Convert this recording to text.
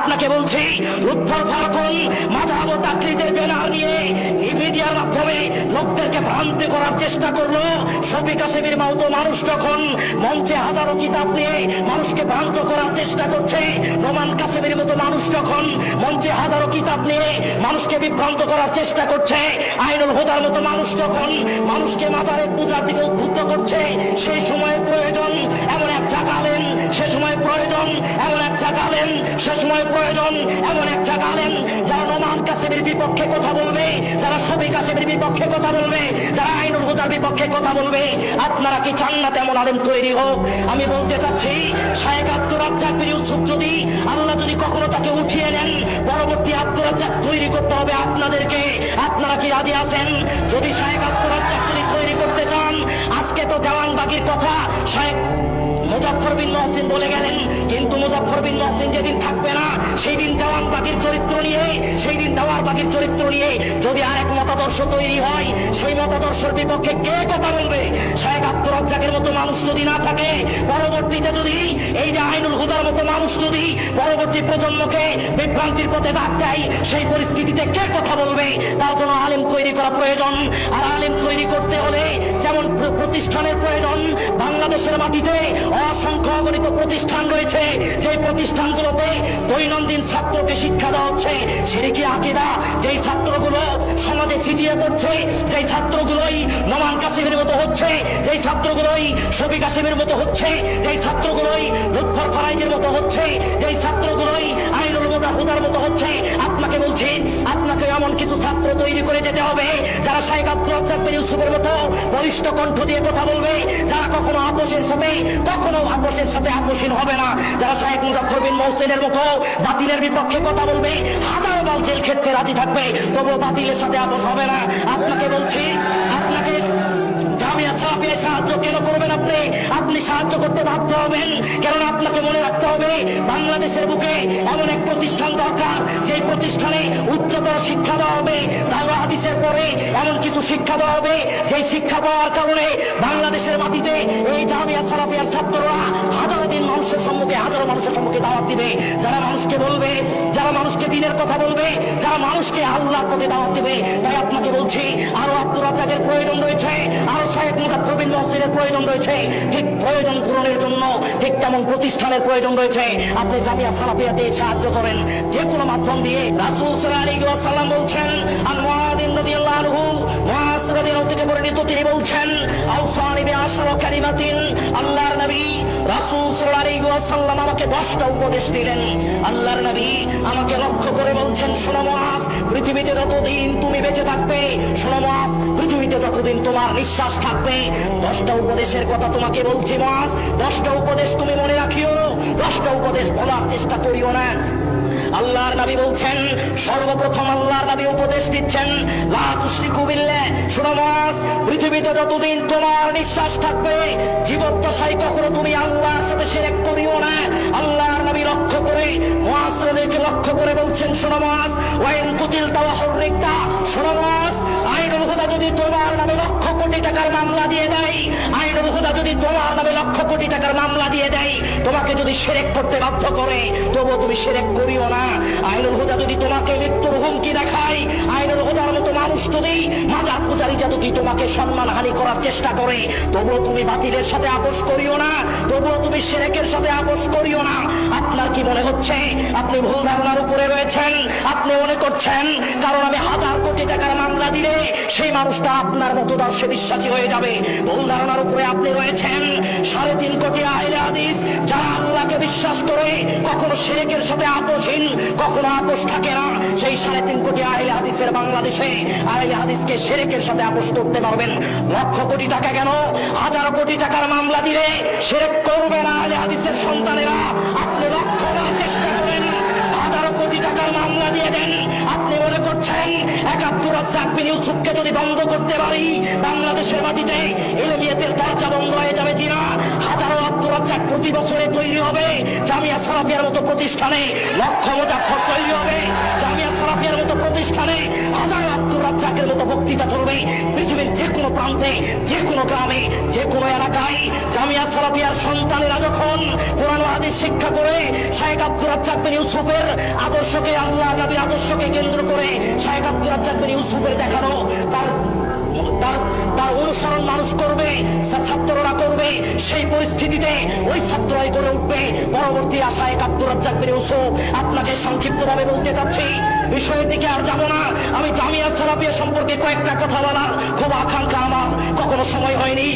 আপনাকে বলছি উত্তর ফারকুন মাধাব তাকলিদের ব্যানার নিয়ে মিডিয়ার মাধ্যমে লোকদেরকে ভ্রান্তি করার চেষ্টা করল। শফিক কাসেমের মতো মানুষ যখন মঞ্চে হাজারো কিতাব নিয়ে মানুষকে ভ্রান্ত করার চেষ্টা করছে, রোমান কাসেমের মতো মানুষ যখন মঞ্চে হাজারো কিতাব নিয়ে মানুষকে বিভ্রান্ত করার চেষ্টা করছে, আইনুল হুদার মতো মানুষ যখন মানুষকে মাজারে পূজার দিকে উদ্বুদ্ধ করছে, সেই সময় প্রয়োজন এমন সে সময় প্রয়োজন এমন একটা জাগালেন সে সময় প্রয়োজন এমন এক জাগালেন যারা রোমান কাসেমের বিপক্ষে কথা বলবে, যারা সবই কাসেমের বিপক্ষে কথা বলবে, যারা আইনুল হুদার বিপক্ষে কথা বলবে। আপনারা কি চান না তেমন আলেম তৈরি হোক? আমি বলতে চাচ্ছি শাহেক আব্দুর রাজ্জাক ইউসুফ যদি আল্লাহ যদি কখনো তাকে উঠিয়ে নেন, পরবর্তী আব্দুর তৈরি করতে হবে আপনাদেরকে। আপনারা কি রাজি আছেন? যদি শাহেক আব্দুর যদি তৈরি করতে চান, আজকে তো দেওয়ানবাগির কথা শাহেক মুজাফর বিন মহসিন বলে গেলেন, কিন্তু মুজাফর বিন মহসিন যেদিন থাকবে না সেই দিন দেওয়ান বাগির চরিত্র নিয়ে সেই দিন দেওয়ার বাগির চরিত্র নিয়ে যদি আরেক মতাদর্শ তৈরি হয়, সেই মতাদর্শের বিপক্ষে কে কথা বলবে? শাহেক আব্দুর রাজ্জাকের মতো মানুষ যদি না থাকে, পরবর্তীতে যদি এই যে আইনুল হুদার মতো মানুষ যদি পরবর্তী প্রজন্মকে বিভ্রান্তির পথে ডাক দেয়, সেই পরিস্থিতিতে কে কথা বলবে? তার জন্য আলেম তৈরি করা প্রয়োজন। আর আলেম তৈরি করতে হলে যেমন প্রতিষ্ঠানের প্রয়োজন মাটিতে অসংখ্য অগণিত প্রতিষ্ঠান রয়েছে। যে প্রতিষ্ঠানগুলোতে দৈনন্দিন ছাত্রকে শিক্ষা দেওয়া হচ্ছে সেরেকি আকিদা, যেই ছাত্রগুলো সমাজে ছিটিয়ে পড়ছে, যেই ছাত্রগুলোই নোমান কাসিমের মতো হচ্ছে, যেই ছাত্রগুলোই শফি কাসিমের মতো হচ্ছে, যেই ছাত্রগুলোই লুৎফর ফরাইজের মতো হচ্ছে, যেই ছাত্রগুলোই আইনুল মোদা হুদার মতো হচ্ছে। আপনাকে বলছি, আপনাকে এমন কিছু ছাত্র তৈরি করে যেতে হবে, যারা শাহেক আব্দুল বিন ইউসুফের মতো বলিষ্ঠ কণ্ঠ দিয়ে কথা বলবে। যারা কখনো আপোষের সাথে, কখনো আপোষের সাথে আপোষহীন হবে না। যারা শাহেক মুজাফর বিন মহসিনের মতো বাতিলের বিপক্ষে কথা বলবে, হাজারো দল জেল ক্ষেত্রে রাজি থাকবে। তবুও বাতিলের সাথে আপোষ হবে না। আপনাকে বলছি, আপনাকে জামিয়া সাহাবিয়া সাহায্য কেন করবেন আপনি? আপনি সাহায্য করতে বাধ্য হবেন। কেননা আপনাকে মনে রাখতে বাংলাদেশের বুকে এমন এক প্রতিষ্ঠান দরকার যে প্রতিষ্ঠানে উচ্চতর শিক্ষা দেওয়া হবে তাহলে হাদিসের পরে এমন কিছু শিক্ষা দেওয়া হবে যে শিক্ষা পাওয়ার কারণে বাংলাদেশের মাটিতে এই জামিয়া সালাফিয়ার ছাত্ররা হাজারো দিন মানুষের সম্মুখে, হাজারো মানুষের সম্মুখে দাওয়াত দিবে। যারা মানুষকে বলবে, যারা মানুষকে দিনের কথা বলবে, যারা মানুষকে আল্লাহর পথে দাওয়াত দিবে, তাই আপনাকে বলছি, আরও আব্দুর রাজ্জাকের প্রয়োজন রয়েছে, আরও সাহেব মুজাফর প্রবীণ মহসিনের প্রয়োজন রয়েছে, ঠিক প্রয়োজন পূরণের জন্য, ঠিক তেমন প্রতিষ্ঠানের প্রয়োজন রয়েছে। আপনি জামিয়া সালাফিয়াতে সাহায্য করেন। যে কোনো মাধ্যম দিয়ে রাসুল ওয়াসাল্লাম বলছেন থেকে বর্ণিত তিনি বলছেন আল্লাহর নবী রাসূল সাল্লাম আমাকে 10টা উপদেশ দিলেন। আল্লাহর নবী আমাকে লক্ষ্য করে বলছেন মুআজ, পৃথিবীতে যতদিন তুমি বেঁচে থাকবে মুআজ, পৃথিবীতে যতদিন তোমার নিঃশ্বাস থাকবে, দশটা উপদেশের কথা তোমাকে বলছি মাস দশটা উপদেশ তুমি মনে রাখিও, দশটা উপদেশ বলার চেষ্টা করিও না। আল্লাহর নবী বলছেন, সর্বপ্রথম আল্লাহর নবী উপদেশ দিচ্ছেন, লা তুশরিকু বিল্লাহ। শোনো মাস, পৃথিবীতে যতদিন তোমার নিঃশ্বাস থাকবে, জীবদ্দশায় কখনো তুমি আল্লাহর সাথে শিরক করিও না। আল্লাহর নবী লক্ষ্য করে মুআসিরদেরকে লক্ষ্য করে বলছেন, শোনো মাস, ওয়াইন কুতিল তাওয়া হরিকতা শোনো মাস, আইনুল হুদা যদি তোমার নামে লক্ষ কোটি টাকার মামলা দিয়ে দেয়, আইনুল হুদা যদি তোমার নামে লক্ষ কোটি টাকার মামলা দিয়ে দেয় তোমাকে যদি সেরেক করতে বাধ্য করে, তবুও তুমি সেরেক করিও না। আইনুল হুদা যদি তোমাকে মৃত্যুর হুমকি দেখায়, আইনুল হুদার মতো মানুষ যদি মাজার পূজারীটা যদি তোমাকে সম্মানহানি করার চেষ্টা করে, তবুও তুমি বাতিলের সাথে আপোষ করিও না, তবুও তুমি সেরেকের সাথে আপোষ করিও না। আপনার কি মনে হচ্ছে? আপনি ভুল ধারণার উপরে রয়েছেন, আপনি মনে করছেন, কারণ আমি হাজার কোটি টাকার মামলা দিলে সেই মানুষটা আপনার মতো দর্শে বিশ্বাসী হয়ে যাবে। ভুল ধারণার উপরে আপনি রয়েছেন। সাড়ে তিন কোটি আইলে হাদিস, যারা আল্লাহকে বিশ্বাস করে, কখনো সেরেকের সাথে আপোষহীন, কখনো আপোষ থাকে না। সেই সাড়ে তিন কোটি আইলে হাদিসের বাংলাদেশে আইলে হাদিসকে সেরেকের সাথে আপোষ করতে পারবেন। লক্ষ কোটি টাকা কেন? হাজার কোটি টাকার মামলা দিলে সেরেক করবে না আইলে হাদিসের সন্তানেরা। আপনি লক্ষ চেষ্টা করেন। হাজারো কোটি টাকার মামলা দিয়ে দেন। রাজ্জাক ইউসুফকে যদি বন্ধ করতে পারি, বাংলাদেশের মাটিতে এলমিয়াতের দরজা বন্ধ হয়ে যাবে জিনা হাজারো আব্দুর প্রতি বছরে তৈরি হবে। জামিয়া সারাফিয়ার মতো প্রতিষ্ঠানে লক্ষ মোজাফর তৈরি হবে। জামিয়া সারাফিয়ার মতো প্রতিষ্ঠানে হাজারো আব্দুর মতো বক্তৃতা চলবে। পৃথিবীর যে কোনো প্রান্তে যে কোনো গ্রামে যে কোনো এলাকায় জামিয়া সালাফিয়ার সন্তানেরা যখন হাদিস শিক্ষা করে শাহেখ আব্দুর রাজ্জাক ইউসুফের আদর্শকে আল্লাহ নবীর আদর্শকে কেন্দ্র করে শাহেখ আব্দুর রাজ্জাক ইউসুফের দেখানো তার তার অনুসরণ মানুষ করবে ছাত্ররা করবে, সেই পরিস্থিতিতে ওই ছাত্ররাই গড়ে উঠবে। পরবর্তী আশায় আব্দুর রাজ্জাক বিন ইউসুফ আপনাকে সংক্ষিপ্তভাবে বলতে চাচ্ছি। বিষয়ের দিকে আর যাব না। আমি জামিয়া সালাফিয়া সম্পর্কে কয়েকটা কথা বলার খুব আকাঙ্ক্ষা আমার। কখনো সময় হয়নি।